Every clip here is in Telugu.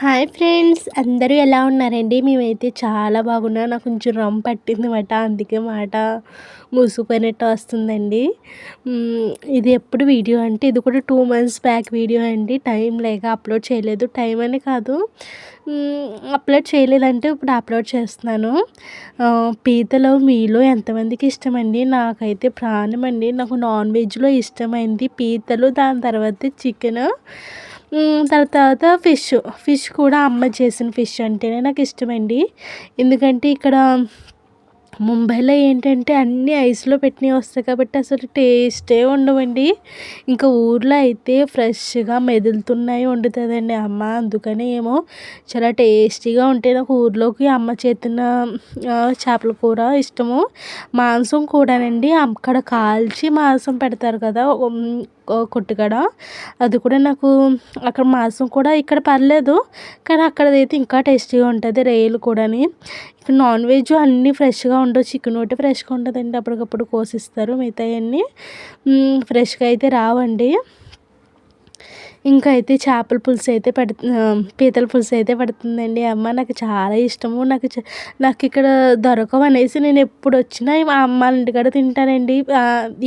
హాయ్ ఫ్రెండ్స్ అందరూ ఎలా ఉన్నారండి? మేమైతే చాలా బాగున్నా. నాకు కొంచెం రమ్ పట్టింది మాట అందుకే మాట మూసుకుపోయినట్టు వస్తుందండి. ఇది ఎప్పుడు వీడియో అంటే ఇది కూడా టూ మంత్స్ బ్యాక్ వీడియో అండి. టైం లేక అప్లోడ్ చేయలేదు. టైం అని కాదు. అప్లోడ్ చేయలేదంటే ఇప్పుడు అప్లోడ్ చేస్తున్నాను. పీతలు మీలో ఎంతమందికి ఇష్టమండి? నాకైతే ప్రాణం అండి నాకు నాన్ వెజ్లో ఇష్టమైంది పీతలు దాని తర్వాత చికెన్. తర్వాత ఫిష్. ఫిష్ కూడా అమ్మ చేసిన ఫిష్ అంటేనే నాకు ఇష్టమండి. ఎందుకంటే ఇక్కడ ముంబైలో ఏంటంటే అన్నీ ఐస్లో పెట్టినవి వస్తాయి కాబట్టి అసలు టేస్టే ఉండవండి. ఇంకా ఊర్లో అయితే ఫ్రెష్గా మెదులుతున్నాయి వండుతుందండి అమ్మ. అందుకనే ఏమో చాలా టేస్టీగా ఉంటాయి. నాకు ఊర్లోకి అమ్మ చేతిన చేపల కూర ఇష్టము. మాంసం కూడానండి. అక్కడ కాల్చి మాంసం పెడతారు కదా కొట్టుకడ. అది కూడా నాకు అక్కడ మాంసం కూడా ఇక్కడ పర్లేదు. కానీ అక్కడైతే ఇంకా టేస్టీగా ఉంటుంది. రొయ్యలు కూడాని. నాన్ వెజ్ అన్నీ ఫ్రెష్గా ఉండవు. చికెన్ ఒకటి ఫ్రెష్గా ఉంటుందండి. అప్పటికప్పుడు కోసిస్తారు మిగతావన్నీ ఫ్రెష్గా అయితే రావండి. ఇంకా అయితే చేపల పులుసు అయితే పెడుతు పీతల పులుసు అయితే పెడుతుందండి. అమ్మ నాకు చాలా ఇష్టము. నాకు నాకు ఇక్కడ దొరకవు అనేసి నేను ఎప్పుడు వచ్చినా మా అమ్మ ఇంటికాడ తింటానండి.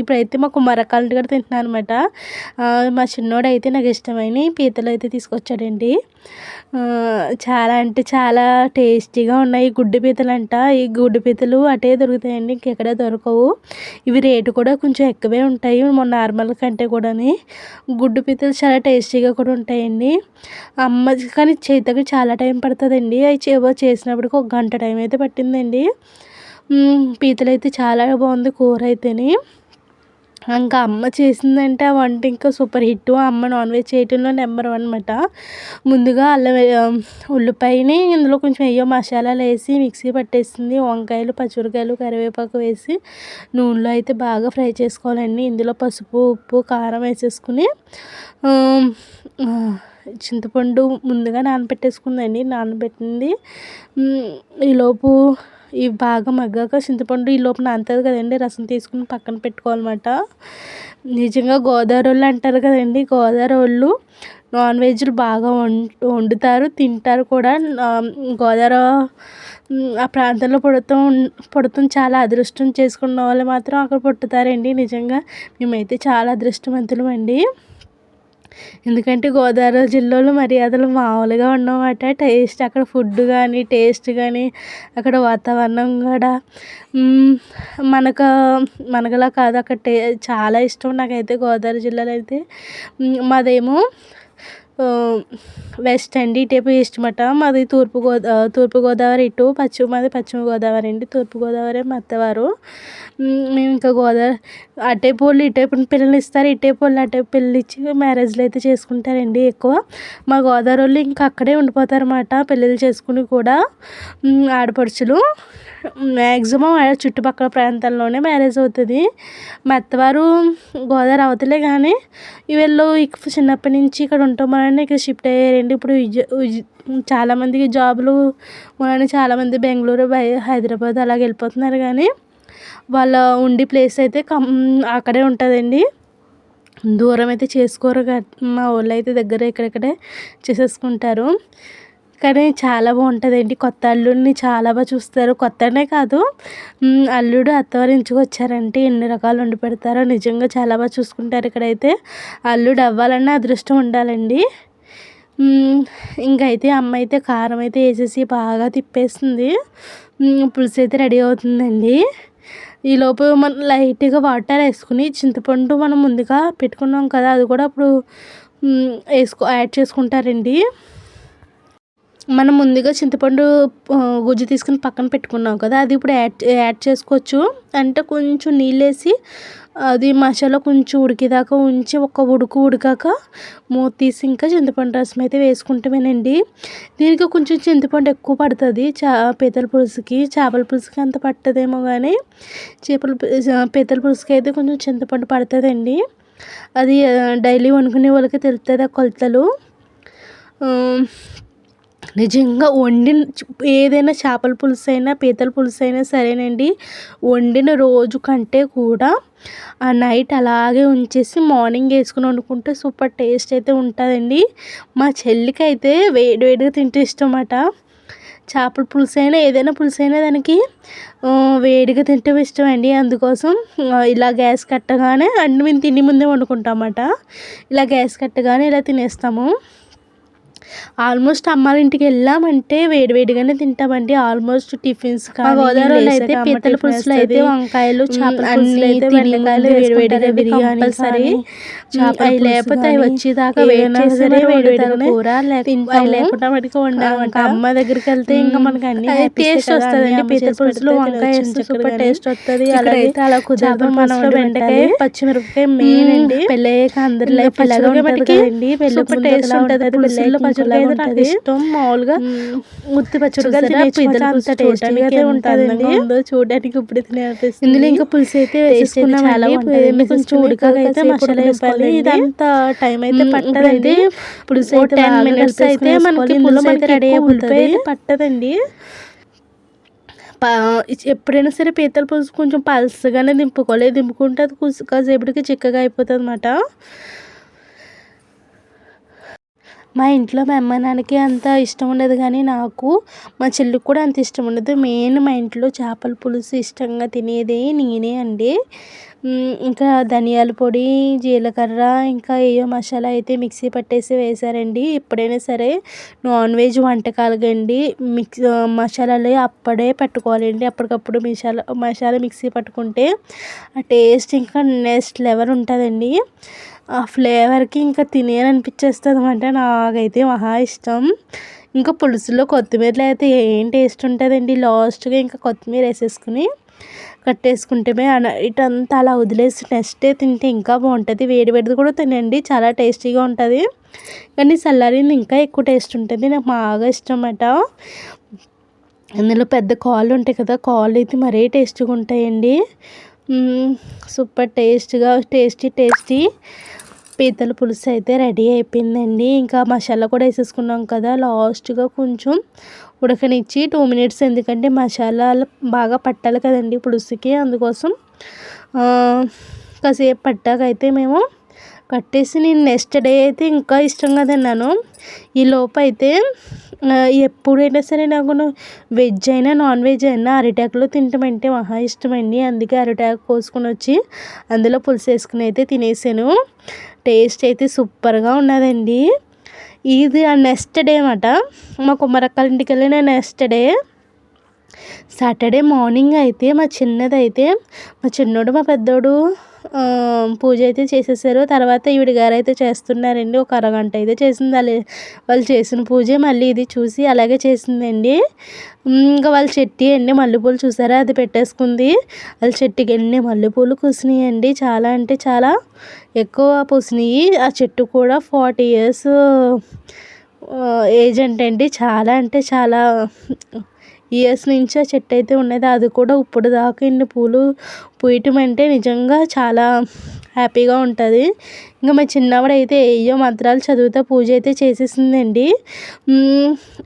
ఇప్పుడైతే మా కుమారకాల ఇంటికాడ తింటున్నాను అనమాట మా చిన్నోడు అయితే నాకు ఇష్టమైన పీతలు అయితే తీసుకొచ్చాడండి. చాలా అంటే చాలా టేస్టీగా ఉన్నాయి. గుడ్డు పీతలు అంట ఈ గుడ్డు పీతలు అటే దొరుకుతాయండి. ఇంకెక్కడ దొరకవు. ఇవి రేటు కూడా కొంచెం ఎక్కువే ఉంటాయి. నార్మల్ కంటే కూడాని. గుడ్డు పీతలు చాలా టేస్ట్ టేస్టీగా కూడా ఉంటాయండి. అమ్మ కానీ చేతకి చాలా టైం పడుతుందండి. అవి చేసినప్పటికి ఒక గంట టైం అయితే పట్టిందండి. పీతలు అయితే చాలా బాగుంది కూర అయితేని. ఇంకా అమ్మ చేసిందంటే ఆ వంట ఇంకా సూపర్ హిట్. అమ్మ నాన్ వెజ్ చేయటంలో నెంబర్ వన్ అనమాట ముందుగా అల్లం ఉల్లిపాయని ఇందులో కొంచెం అయ్యో మసాలాలు వేసి మిక్సీ పట్టేసింది. వంకాయలు పచ్చిమిరకాయలు కరివేపాకు వేసి నూనెలో అయితే బాగా ఫ్రై చేసుకోవాలండి ఇందులో పసుపు ఉప్పు కారం వేసేసుకుని చింతపండు ముందుగా నానబెట్టేసుకుందండి నానబెట్టింది. ఈలోపు ఇవి బాగా మగ్గాక చింతపండు ఈ లోపు నానుతుంది కదండి రసం తీసుకుని పక్కన పెట్టుకోవాలన్నమాట. నిజంగా గోదావరి వాళ్ళు అంటారు కదండి గోదావరి వాళ్ళు నాన్ వెజ్లు బాగా వండుతారు తింటారు కూడా. గోదావరి ఆ ప్రాంతంలో పుడతాం పుడతాం చాలా అదృష్టం చేసుకున్న వాళ్ళు మాత్రం అక్కడ పుట్టుతారండి నిజంగా. మేమైతే చాలా అదృష్టవంతులం అండి. ఎందుకంటే గోదావరి జిల్లాలో మర్యాదలు మామూలుగా ఉండవన్నమాట టేస్ట్ అక్కడ ఫుడ్ కానీ టేస్ట్ కానీ అక్కడ వాతావరణం కూడా మనకు మనకులా కాదు. అక్కడ టే చాలా ఇష్టం. నాకైతే గోదావరి జిల్లాలో అయితే మాదేమో వెస్ట్ అండి ఇటేపు ఈస్ట్ మఠం మాది తూర్పు గోదా తూర్పుగోదావరి ఇటు పశ్చిమ మాది పశ్చిమ గోదావరి అండి తూర్పుగోదావరి మా అత్తవారు. మేము ఇంకా గోదావరి అటేపు వాళ్ళు ఇటేపు పిల్లల్ని ఇస్తారు ఇటేపు వాళ్ళు అటేపు పిల్లలు ఇచ్చి మ్యారేజ్లు అయితే చేసుకుంటారండి ఎక్కువ. మా గోదావరి వాళ్ళు ఇంకా అక్కడే ఉండిపోతారు అన్నమాట పెళ్ళిళ్ళు చేసుకుని కూడా. ఆడపడుచులు. మ్యాక్సిమం చుట్టుపక్కల ప్రాంతాల్లోనే మ్యారేజ్ అవుతుంది. మా అత్తవారు గోదావరి అవతలే కానీ వీళ్ళు చిన్నప్పటి నుంచి ఇక్కడ ఉంటామని ఇక్కడ షిఫ్ట్ అయ్యారండి. ఇప్పుడు చాలామందికి జాబులు మూలన చాలామంది బెంగళూరు హైదరాబాద్ అలాగ వెళ్ళిపోతున్నారు కానీ వాళ్ళ ఉండి ప్లేస్ అయితే కం అక్కడే ఉంటుందండి. దూరం అయితే చేసుకోరు మా వాళ్ళు అయితే దగ్గర ఇక్కడెక్కడే చేసేసుకుంటారు. కానీ చాలా బాగుంటుందండి. కొత్త అల్లుడిని చాలా బాగా చూస్తారు. కొత్తనే కాదు. అల్లుడు అత్తవారి ఎన్ని రకాలు వండి పెడతారో నిజంగా చాలా బాగా చూసుకుంటారు ఇక్కడైతే. అల్లుడు అవ్వాలన్న అదృష్టం ఉండాలండి. ఇంకైతే అమ్మ అయితే కారం అయితే వేసేసి బాగా తిప్పేస్తుంది పులుసు అయితే రెడీ అవుతుందండి. ఈలోపు మనం లైట్గా వాటర్ వేసుకుని చింతపండు మనం ముందుగా పెట్టుకున్నాం కదా అది కూడా అప్పుడు వేసుకో యాడ్ చేసుకుంటారండి. మనం ముందుగా చింతపండు గుజ్జు తీసుకుని పక్కన పెట్టుకున్నాం కదా అది ఇప్పుడు యాడ్ యాడ్ చేసుకోవచ్చు. అంటే కొంచెం నీళ్ళు వేసి అది మసాలా కొంచెం ఉడికేదాకా ఉంచి ఒక ఉడుకు ఉడికాక మూత తీసి ఇంకా చింతపండు రసం అయితే వేసుకుంటామేనండి. దీనికి కొంచెం చింతపండు ఎక్కువ పడుతుంది. చా పీతల పులుసుకి చేపల పులుసుకి అంత పట్టదేమో కానీ చేపల పీతల పులుసుకి అయితే కొంచెం చింతపండు పడుతుందండి. అది డైలీ వండుకునే వాళ్ళకి తెలుస్తుంది ఆ కొలతలు. నిజంగా వండిన ఏదైనా చేపల పులుసు అయినా పీతల పులుసు అయినా సరేనండి. వండిన రోజు కంటే కూడా ఆ నైట్ అలాగే ఉంచేసి మార్నింగ్ వేసుకుని వండుకుంటే సూపర్ టేస్ట్ అయితే ఉంటుందండి. మా చెల్లికి అయితే వేడి వేడిగా తింటే ఇష్టం అన్నమాట చేపల పులుసు అయినా ఏదైనా పులుసు అయినా దానికి వేడిగా తింటే ఇష్టం అండి అందుకోసం ఇలా గ్యాస్ కట్టగానే అన్ని మేము తిని ముందే వండుకుంటాం అన్నమాట ఇలా గ్యాస్ కట్టగానే ఇలా తినేస్తాము. ఆల్మోస్ట్ అమ్మాళ్ళ ఇంటికి వెళ్ళామంటే వేడివేడిగానే తింటామండి. ఆల్మోస్ట్ టిఫిన్స్ గోదావరిలో అయితే పీతల పులుసులు అయితే వంకాయలు వేడివేడిగా బిర్యానీ సరే లేకపోతే అవి వచ్చేదాకా వేడి వేడివేడిగా కూర లేకుండా మనకి వండామంట. అమ్మ దగ్గరికి వెళ్తే ఇంకా మనకి అన్ని టేస్ట్ వస్తుందండి. పీతల పులుసులో వంకాయ సూపర్ టేస్ట్ వస్తుంది. అలాగే అలా కుదరదు మనం బెండకాయ పచ్చిమిరపకాయ మెయిన్ అండి. పెళ్ళయ్యాక అందరిలో పిల్లగా ఉంటుంది కదండి. పెళ్ళి టేస్ట్ ఉంటుంది. అది పచ్చడిగా నాకు ఇష్టం మామూలుగా ఉత్తి పచ్చడి అంత టేస్టీగా ఉంటుంది చూడడానికి ఇప్పుడు తినేపిస్తుంది ఇందులో ఇంకా పులుసు అయితే వేసుకున్నాం చాలా కొంచెం ఉడకగా అయితే మసాలా వేసుకోవాలి. ఇదంతా టైం అయితే పట్టదండి. పులుసు అయితే టెన్ మినిట్స్ అయితే మనకి పులుసు అయితే రెడీ అయిపోతుంది పట్టదండి. ఎప్పుడైనా సరే పీతల పులుసు కొంచెం పల్సగానే దింపుకోవాలి. దింపుకుంటే అది కాసేపటికి చిక్కగా అయిపోతుంది అనమాట మా ఇంట్లో మా అమ్మ నాన్నకి అంత ఇష్టం ఉండదు కానీ నాకు మా చెల్లికి కూడా అంత ఇష్టం ఉండదు. మెయిన్ మా ఇంట్లో చేపల పులుసు ఇష్టంగా తినేది నేనే అండి. ఇంకా ధనియాల పొడి జీలకర్ర ఇంకా ఏయో మసాలా అయితే మిక్సీ పట్టేసి వేశారండి. ఎప్పుడైనా సరే నాన్ వెజ్ వంటకాలు కండి మిక్స్ మసాలాలు అప్పుడే పెట్టుకోవాలండి. అప్పటికప్పుడు మసాలా మసాలా మిక్సీ పట్టుకుంటే ఆ టేస్ట్ ఇంకా నెక్స్ట్ లెవెల్ ఉంటుందండి. ఆ ఫ్లేవర్కి ఇంకా తినేయాలనిపించేస్తుంది అనమాట నాకైతే మహా ఇష్టం. ఇంకా పులుసులో కొత్తిమీరలో అయితే ఏం టేస్ట్ ఉంటుందండి? లాస్ట్గా ఇంకా కొత్తిమీర వేసేసుకుని కట్టేసుకుంటే ఇటంతా అలా వదిలేసి నెక్స్ట్ డే తింటే ఇంకా బాగుంటుంది. వేడి వేడిది కూడా తినండి. చాలా టేస్టీగా ఉంటుంది. కానీ చల్లారింది ఇంకా ఎక్కువ టేస్ట్ ఉంటుంది. నాకు బాగా ఇష్టం అన్నమాట అందులో పెద్ద కాళ్ళు ఉంటాయి కదా కాళ్ళు అయితే మరీ టేస్ట్గా ఉంటాయండి. సూపర్ టేస్ట్గా టేస్టీ టేస్టీ. పీతల పులుసు అయితే రెడీ అయిపోయిందండి. ఇంకా మసాలా కూడా వేసేసుకున్నాం కదా లాస్ట్గా కొంచెం ఉడకనిచ్చి టూ మినిట్స్ ఎందుకంటే మసాలాలు బాగా పట్టాలి కదండి పులుసుకి. అందుకోసం కాసేపు పట్టాకైతే మేము కట్టేసి నేను నెక్స్ట్ డే అయితే ఇంకా ఇష్టంగా తిన్నాను. ఈ లోపు అయితే ఎప్పుడైనా సరే నాకు వెజ్ అయినా నాన్ వెజ్ అయినా అరిటాకులో అంటే మహా ఇష్టమండి. అందుకే అరిటాకు కోసుకొని వచ్చి అందులో పులుసు వేసుకుని అయితే తినేసాను. టేస్ట్ అయితే సూపర్గా ఉన్నదండి. ఇది ఆ నెక్స్ట్ డే అనమాట మా కుమ్మరక్కల ఇంటికి వెళ్ళిన నెక్స్ట్ డే. సాటర్డే మార్నింగ్ అయితే మా చిన్నది అయితే మా చిన్నోడు మా పెద్దోడు పూజ అయితే చేసేసారు. తర్వాత ఈవిడ గారు అయితే చేస్తున్నారండి. ఒక అరగంట అయితే చేసింది. వాళ్ళు వాళ్ళు చేసిన పూజ మళ్ళీ ఇది చూసి అలాగే చేసిందండి. ఇంకా వాళ్ళ చెట్టి అండి మల్లెపూలు చూసారా? అది పెట్టేసుకుంది. వాళ్ళ చెట్టుకి ఎన్ని మల్లెపూలు కూసినాయండి చాలా అంటే చాలా ఎక్కువ పూసినాయి. ఆ చెట్టు కూడా ఫార్టీ ఇయర్స్ ఏజ్ అండి చాలా అంటే చాలా ఇయర్స్ నుంచి ఆ చెట్టు అయితే ఉన్నది. అది కూడా ఇప్పుడు దాకా ఇన్ని పూలు పూయటం అంటే నిజంగా చాలా హ్యాపీగా ఉంటుంది. ఇంకా మా చిన్నవాడైతే ఏయో మంత్రాలు చదువుతా పూజ అయితే చేసేసిందండి.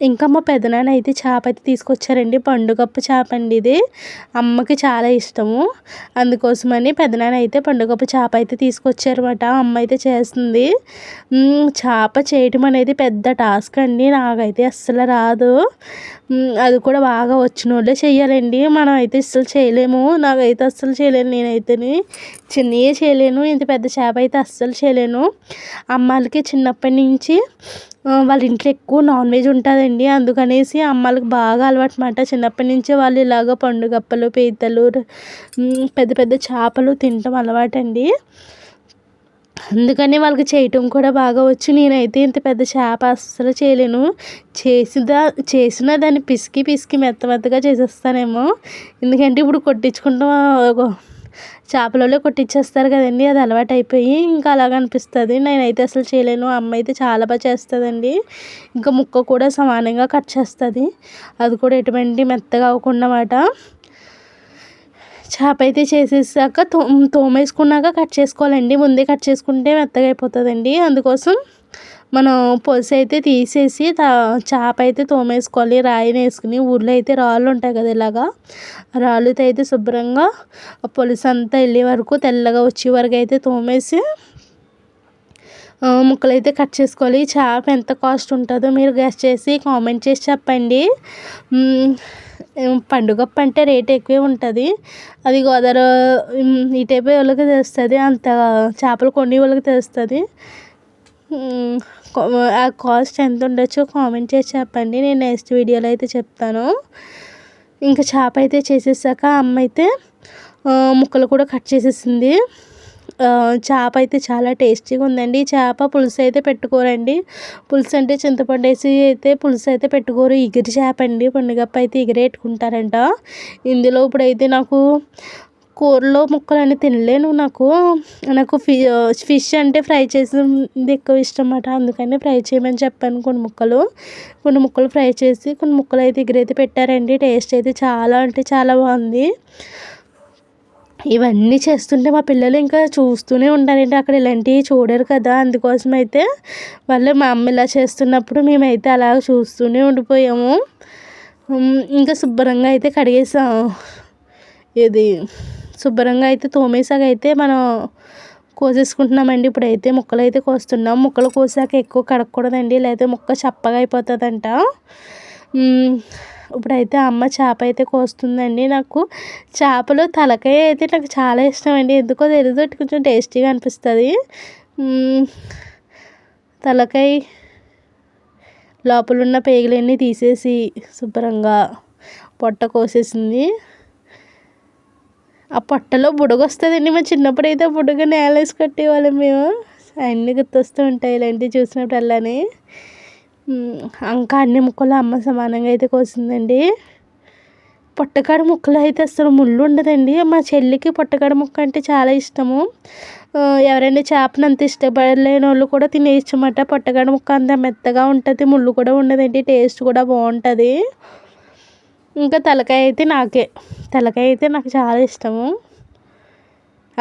ఇంకా మా పెదనాన్న అయితే చేప అయితే తీసుకొచ్చారండి. పండుగప్పు చేప అండి ఇది. అమ్మకి చాలా ఇష్టము. అందుకోసమని పెదనాన్న అయితే పండుగప్పు చేప అయితే తీసుకొచ్చారన్నమాట. అమ్మ అయితే చేస్తుంది. చేప చేయటం అనేది పెద్ద టాస్క్ అండి. నాకైతే అస్సలు రాదు. అది కూడా బాగా వచ్చిన వాళ్ళే చేయాలండి మనం అయితే అస్సలు చేయలేము. నాకైతే అస్సలు చేయలేను నేనైతే చిన్నయే చేయలేను. ఇంత పెద్ద చేప అయితే అస్సలు చేయలేను. అమ్మాలకి చిన్నప్పటి నుంచి వాళ్ళ ఇంట్లో ఎక్కువ నాన్ వెజ్ ఉంటుందండి. అందుకనేసి అమ్మాలకి బాగా అలవాటు అనమాట చిన్నప్పటి నుంచి వాళ్ళు ఇలాగ పండుగప్పలు పీతలు పెద్ద పెద్ద చేపలు తినటం అలవాటండి. అందుకని వాళ్ళకి చేయటం కూడా బాగా వచ్చు. నేనైతే ఇంత పెద్ద చేప అస్సలు చేయలేను. చేసిదా చేసిన దాన్ని పిసికి పిసికి మెత్త మెత్తగా చేసేస్తానేమో. ఎందుకంటే ఇప్పుడు కొట్టించుకుంటాం చేపలలో కొట్టించేస్తారు కదండి అది అలవాటు అయిపోయి ఇంకా అలాగ అనిపిస్తుంది. నేనైతే అసలు చేయలేను అమ్మ అయితే చాలా బాగా చేస్తుందండి. ఇంకా ముక్క కూడా సమానంగా కట్ చేస్తుంది. అది కూడా ఎటువంటి మెత్తగా అవ్వకుండా అన్నమాట. చేప అయితే చేసేసాక తో తోమేసుకున్నాక కట్ చేసుకోవాలండి. ముందే కట్ చేసుకుంటే మెత్తగా అయిపోతుందండి. అందుకోసం మనం పొసి అయితే తీసేసి చేప అయితే తోమేసుకోవాలి. రాయిని వేసుకుని ఊళ్ళో అయితే రాళ్ళు ఉంటాయి కదా ఇలాగా. రాళ్ళతో అయితే శుభ్రంగా పొలుసు అంతా వెళ్ళే వరకు తెల్లగా వచ్చే వరకు అయితే తోమేసి ముక్కలు అయితే కట్ చేసుకోవాలి. చేప ఎంత కాస్ట్ ఉంటుందో మీరు గెస్ట్ చేసి కామెంట్ చేసి చెప్పండి. పండుగ అంటే రేట్ ఎక్కువే ఉంటుంది. అది గోదావరి ఇటైపు వాళ్ళకి తెలుస్తుంది. అంత చేపలు కొన్ని వాళ్ళకి తెలుస్తుంది. ఆ కాస్ట్ ఎంత ఉండొచ్చో కామెంట్ చేసి చెప్పండి. నేను నెక్స్ట్ వీడియోలో అయితే చెప్తాను. ఇంకా చేప అయితే చేసేసాక అమ్మ అయితే ముక్కలు కూడా కట్ చేసేసింది. చేప అయితే చాలా టేస్టీగా ఉందండి. చేప పులుసు అయితే పెట్టుకోరండి. పులుసు అంటే చింతపండు వేసి అయితే పులుసు అయితే పెట్టుకోరు. ఎగిరి చేప అండి. పండుగప్ప అయితే ఎగిరెట్టుకుంటారంట. ఇందులో ఇప్పుడైతే నాకు కూరలో ముక్కలు తినలేను నాకు. నాకు ఫి ఫిష్ అంటే ఫ్రై చేసింది ఎక్కువ ఇష్టం అన్నమాట అందుకని ఫ్రై చేయమని చెప్పాను కొన్ని ముక్కలు. కొన్ని ముక్కలు ఫ్రై చేసి కొన్ని ముక్కలు అయితే ఎగిరైతే పెట్టారండి. టేస్ట్ అయితే చాలా అంటే చాలా బాగుంది. ఇవన్నీ చేస్తుంటే మా పిల్లలు ఇంకా చూస్తూనే ఉంటారండి. అక్కడ ఇలాంటివి చూడరు కదా. అందుకోసం అయితే వాళ్ళు మా అమ్మ ఇలా చేస్తున్నప్పుడు మేమైతే అలా చూస్తూనే ఉండిపోయాము. ఇంకా శుభ్రంగా అయితే కడిగేసాం. ఇది శుభ్రంగా అయితే తోమేసాక అయితే మనం కోసేసుకుంటున్నామండి. ఇప్పుడైతే ముక్కలు అయితే కోస్తున్నాం. ముక్కలు కోసాక ఎక్కువ కడగకూడదండి. లేకపోతే ముక్క చప్పగా అయిపోతుందంట. ఇప్పుడైతే అమ్మ చేప అయితే కోస్తుందండి. నాకు చేపలు తలకాయ అయితే నాకు చాలా ఇష్టం అండి ఎందుకో తెలియదు కొంచెం టేస్టీగా అనిపిస్తుంది. తలకాయ లోపల ఉన్న పేగులన్నీ తీసేసి శుభ్రంగా పొట్ట కోసేసింది. ఆ పొట్టలో బుడగ వస్తుందండి మా చిన్నప్పుడు అయితే బుడగ నేల వేసి కట్టేవాళ్ళం మేము. అన్నీ గుర్తొస్తూ ఉంటాయి ఇలాంటివి చూసినప్పుడు అలానే ఇంకా అన్ని ముక్కలు అమ్మ సమానంగా అయితే కోసిందండి. పొట్టకాడ ముక్కలు అయితే అసలు ముళ్ళు ఉండదండి. మా చెల్లికి పొట్టకాడ ముక్క అంటే చాలా ఇష్టము. ఎవరైనా చేపను అంత ఇష్టపడలేని వాళ్ళు కూడా తినేయచ్చమాట పొట్టకాడ ముక్క అంత మెత్తగా ఉంటుంది ముళ్ళు కూడా ఉండదండి టేస్ట్ కూడా బాగుంటుంది. ఇంకా తలకాయ అయితే నాకే. తలకాయ అయితే నాకు చాలా ఇష్టము.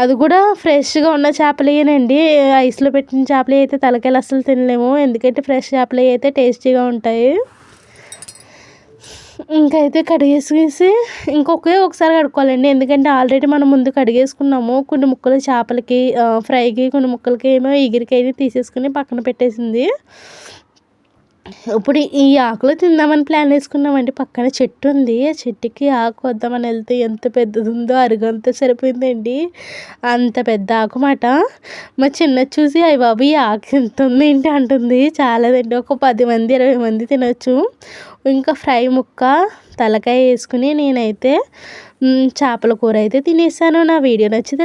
అది కూడా ఫ్రెష్గా ఉన్న చేపలేనండి. ఐస్లో పెట్టిన చేపలు అయితే తలకాయలు అస్సలు తినలేము. ఎందుకంటే ఫ్రెష్ చేపలు అయితే టేస్టీగా ఉంటాయి. ఇంకైతే కడిగేసేసి ఇంకొకే ఒకసారి కడుక్కోవాలండి. ఎందుకంటే ఆల్రెడీ మనం ముందు కడిగేసుకున్నాము. కొన్ని ముక్కలు చేపలకి ఫ్రైకి కొన్ని ముక్కలకి ఏమో ఎగిరికైనా తీసేసుకుని పక్కన పెట్టేసింది. ఇప్పుడు ఈ ఆకులు తిందామని ప్లాన్ వేసుకున్నామండి. పక్కన చెట్టు ఉంది. ఆ చెట్టుకి ఆకు వద్దామని వెళ్తే ఎంత పెద్దది ఉందో అరుగంత సరిపోయిందండి. అంత పెద్ద ఆకు మాట మా చిన్న చూసి అయ్యి బాబు ఈ ఆకు ఎంత ఉంది ఏంటి? అంటుంది. చాలాదండి ఒక పది మంది ఇరవై మంది తినొచ్చు. ఇంకా ఫ్రై ముక్క తలకాయ వేసుకుని నేనైతే చేపల కూర అయితే తినేసాను. నా వీడియో నచ్చితే